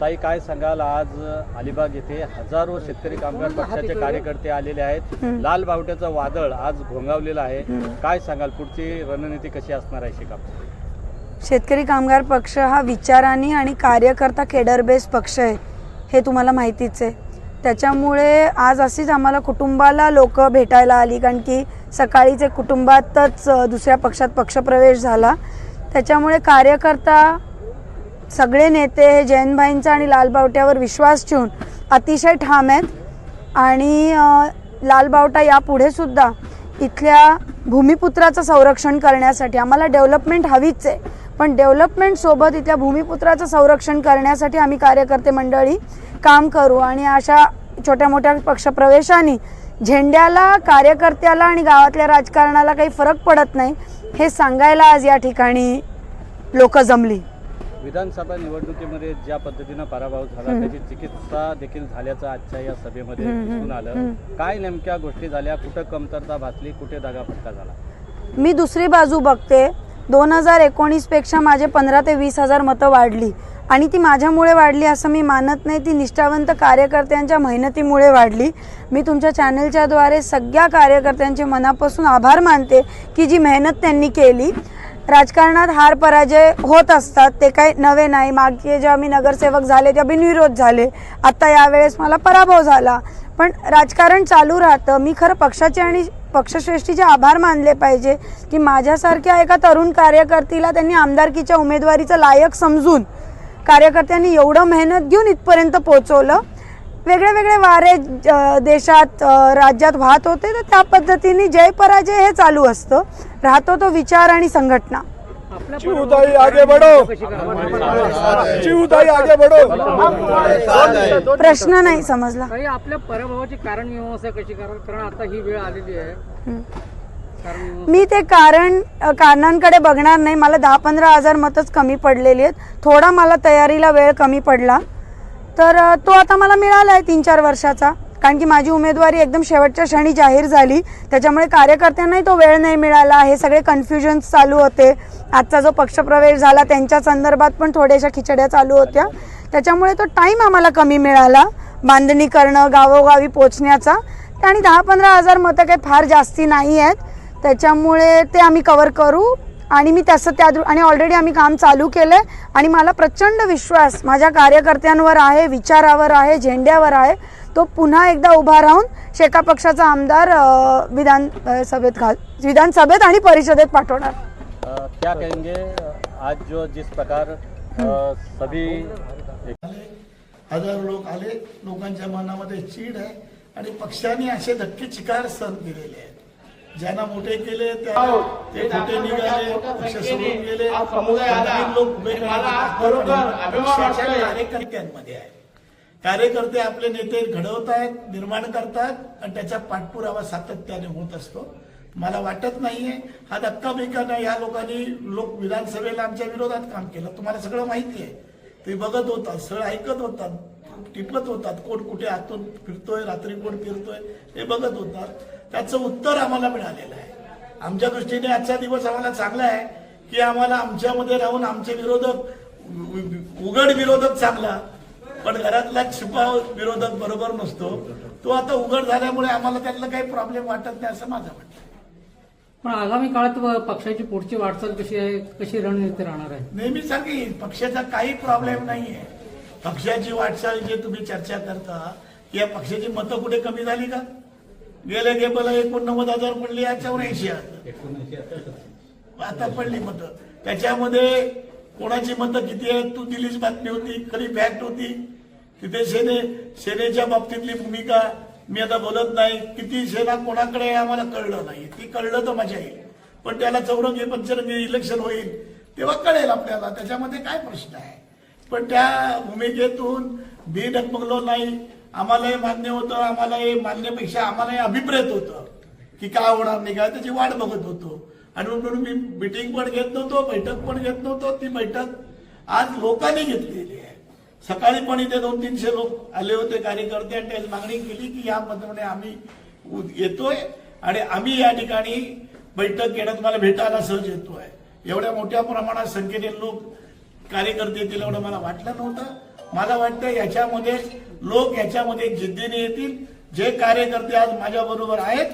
ताई काय सांगाल? आज अलिबाग येथे हजारो शेतकरी कामगार पक्षाचे कार्यकर्ते आलेले आहेत. लाल बावट्याचं वादळ आज घोंगावलेलं आहे. काय सांगाल? पुढची रणनीती कशी असणार आहे शिकाप? शेतकरी कामगार पक्ष हा विचारांनी आणि कार्यकर्ता केडर बेस पक्ष आहे हे तुम्हाला माहितीच आहे. त्याच्यामुळे आज अशीच आम्हाला कुटुंबाला लोक भेटायला आली कारण की सकाळीच कुटुंबातच दुसऱ्या पक्षात पक्षप्रवेश झाला. त्याच्यामुळे कार्यकर्ता सगळे नेते हे जयंतभाईंचा आणि लालबावट्यावर विश्वास ठेवून अतिशय ठाम आहेत. आणि लालबावटा यापुढे सुद्धा इथल्या भूमिपुत्राचं संरक्षण करण्यासाठी आम्हाला डेव्हलपमेंट हवीच आहे. पण डेव्हलपमेंटसोबत इथल्या भूमिपुत्राचं संरक्षण करण्यासाठी आम्ही कार्यकर्ते मंडळी काम करू आणि अशा छोट्या मोठ्या पक्षप्रवेशाने झेंड्याला कार्यकर्त्याला आणि गावातल्या राजकारणाला काही फरक पडत नाही हे सांगायला आज या ठिकाणी लोक जमली. विधानसभा निवडणुकीमध्ये ज्या पद्धतीनं पराभव झाला त्याची चिकित्सा देखील झाल्याचं आजच्या या सभेमध्ये दिसून आलं. काय नेमक्या गोष्टी झाल्या? कुठं कमतरता भासली? कुठे दगाफटका झाला? मी दुसरी बाजू बघते. दोन हजार एकोणीसपेक्षा माझे पंधरा ते वीस हजार मतं वाढली. आणि ती माझ्यामुळे वाढली असं मी मानत नाही. ती निष्ठावंत कार्यकर्त्यांच्या मेहनतीमुळे वाढली. मी तुमच्या चॅनलच्याद्वारे सगळ्या कार्यकर्त्यांचे मनापासून आभार मानते की जी मेहनत त्यांनी केली. राजकारणात हार पराजय होत असतात ते काही नवे नाही. मागे जेव्हा मी नगरसेवक झाले तेव्हा बिनविरोध झाले. आत्ता यावेळेस मला पराभव झाला. पण राजकारण चालू राहतं. मी खरं पक्षाचे आणि पक्षश्रेष्ठीचे आभार मानले पाहिजे की माझ्यासारख्या एका तरुण कार्यकर्तीला त्यांनी आमदारकीच्या उमेदवारीचं लायक समजून कार्यकर्त्यांनी एवढं मेहनत घेऊन इथपर्यंत पोहोचवलं. वेगळे वेगळे वारे देशात राज्यात वाहत होते तर त्या पद्धतीने जय पराजय हे चालू असतं. राहतो तो विचार आणि संघटना. चिवताई आगे बढ़ो. चिवताई आगे बढ़ो. प्रश्न नाही समजला. आपल्या पराभवाची कारण मीमांसा कशी कारण कारण आता ही वेळ आलेली आहे. मी ते कारण कारणांकडे बघणार नाही. मला दहा पंधरा हजार मतच कमी पडलेली आहेत. थोडा मला तयारीला वेळ कमी पडला. तर तो आता मला मिळाला आहे तीन चार वर्षाचा. कारण की माझी उमेदवारी एकदम शेवटच्या क्षणी जाहीर झाली. त्याच्यामुळे कार्यकर्त्यांनाही तो वेळ नाही मिळाला. हे सगळे कन्फ्युजन्स चालू होते. आजचा जो पक्षप्रवेश झाला त्यांच्या संदर्भात पण थोड्याशा खिचड्या चालू होत्या. त्याच्यामुळे तो टाईम आम्हाला कमी मिळाला. बांधणी करणं गावोगावी पोचण्याचा. आणि दहा पंधरा हजार मतं काही फार जास्ती नाही आहेत. त्याच्यामुळे ते आम्ही कवर करू. आणि मी तसं त्या दृ- आणि ऑलरेडी आम्ही काम चालू केलं आहे आणि मला प्रचंड विश्वास माझ्या कार्यकर्त्यांवर आहे विचारावर आहे झेंड्यावर आहे. तो पुन्हा एकदा उभा राहून शेका पक्षाचा आमदार विधान सभेत घाल विधानसभेत आणि परिषदेत पाठवणार. क्या कहेंगे आज जो जिस प्रकार सभी हजारो लोक आले लोकांच्या मनामध्ये चीड आहे आणि पक्षाने असे धक्के चिकार सहन केलेले आहेत. ज्यांना मोठे केले त्या ते मोठे निघाले पक्ष सोडून गेले. लोक पक्षाच्या कार्यकर्त्यांमध्ये आहे. कार्यकर्ते आपले नेते घडवत आहेत निर्माण करतात आणि त्याचा पाठपुरावा सातत्याने होत असतो. मला वाटत नाहीये. हा धक्का बेकाना या लोकांनी लोक विधानसभेला आमच्या विरोधात काम केलं. तुम्हाला सगळं माहिती आहे ते बघत होतात सगळं ऐकत होतात टिपत होतात. कोण कुठे आतून फिरतोय रात्री कोण फिरतोय हे बघत होतात. त्याचं उत्तर आम्हाला मिळालेलं आहे. आमच्या दृष्टीने आजचा दिवस आम्हाला चांगला आहे की आम्हाला आमच्यामध्ये राहून आमचे विरोधक उघड विरोधक चांगला पण घरातला छिपा विरोधक बरोबर नसतो. तो आता उघड झाल्यामुळे आम्हाला त्यातला काही प्रॉब्लेम वाटत नाही असं माझं आहे. पण आगामी काळात पक्षाची पुढची वाटचाल कशी आहे? कशी रणनीती राहणार आहे? नेहमी सांगेन पक्षाचा काही प्रॉब्लेम नाहीये. पक्षाची वाटचाल जे तुम्ही चर्चा करता या पक्षाची मतं कुठे कमी झाली का? गेले गे मला एकोणनव्वद हजार पडली याच्यावर ऐंशी हजार. आता पडली मतं. त्याच्यामध्ये कोणाची मतं किती आहेत तू दिलीच बातमी होती खरी फॅक्ट होती. तिथे सेने सेनेच्या बाबतीतली भूमिका मी आता बोलत नाही. किती सेना कोणाकडे आहे आम्हाला कळलं नाही. ती कळलं तर मजा येईल. पण त्याला चौरंगी पंचरंगी इलेक्शन होईल तेव्हा कळेल आपल्याला. त्याच्यामध्ये काय प्रश्न आहे? पण त्या भूमिकेतून मी डगमगलो नाही. आम्हाला हे मान्य होतं आम्हाला हे मान्यपेक्षा आम्हाला हे अभिप्रेत होतं की काय होणार नाही काय त्याची वाट बघत होतो. आणि म्हणून मी मिटिंग पण घेत नव्हतो बैठक पण घेत नव्हतो. ती बैठक आज लोकांनी घेतलेली आहे. सकाळी पण इथे दोन तीनशे लोक आले होते कार्यकर्ते आणि त्यांनी मागणी केली की या मध्ये आम्ही येतोय आणि आम्ही या ठिकाणी बैठक घेणं तुम्हाला भेटायला सहज येतोय. एवढ्या मोठ्या प्रमाणात संख्येने लोक कार्यकर्ते येतील एवढं मला वाटलं नव्हतं. मला वाटतं याच्यामध्ये लोक याच्यामध्ये जिद्दीने येतील. जे कार्यकर्ते आज माझ्या बरोबर आहेत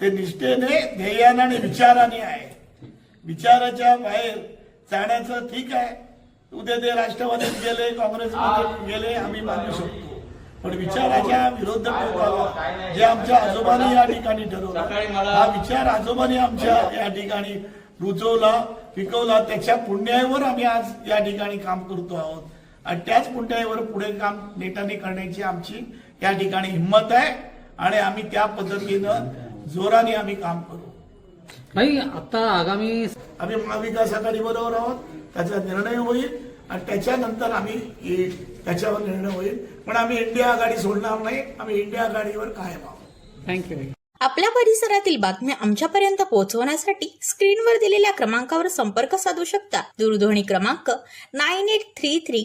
ते निष्ठेने ध्येयाने आणि विचाराने आहेत. विचाराच्या बाहेर जाण्याचं ठीक आहे. उद्या ते राष्ट्रवादीत गेले काँग्रेसमध्ये गेले आम्ही मानू शकतो. पण विचाराच्या विरुद्ध जे आमच्या आजोबांनी या ठिकाणी ठरवलं हा विचार आजोबांनी आमच्या या ठिकाणी रुजवला पिकवला. त्याच्या पुण्यावर आम्ही आज या ठिकाणी काम करतो आहोत. आणि त्याच पुण्यावर पुढे काम नेटाने करण्याची आमची या ठिकाणी हिंमत आहे आणि आम्ही त्या पद्धतीनं जोराने आम्ही काम करू. नाही आता आगामी आम्ही महाविकास आघाडी बरोबर आहोत त्याचा निर्णय होईल आणि त्याच्यानंतर आम्ही त्याच्यावर निर्णय होईल. पण आम्ही इंडिया आघाडी सोडणार नाही आम्ही इंडिया आघाडीवर कायम आहोत. थँक्यू आपल्या परिसरातील बातम्या आमच्यापर्यंत पोहोचवण्यासाठी स्क्रीनवर दिलेल्या क्रमांकावर संपर्क साधू शकता. दूरध्वनी क्रमांक nine eight three three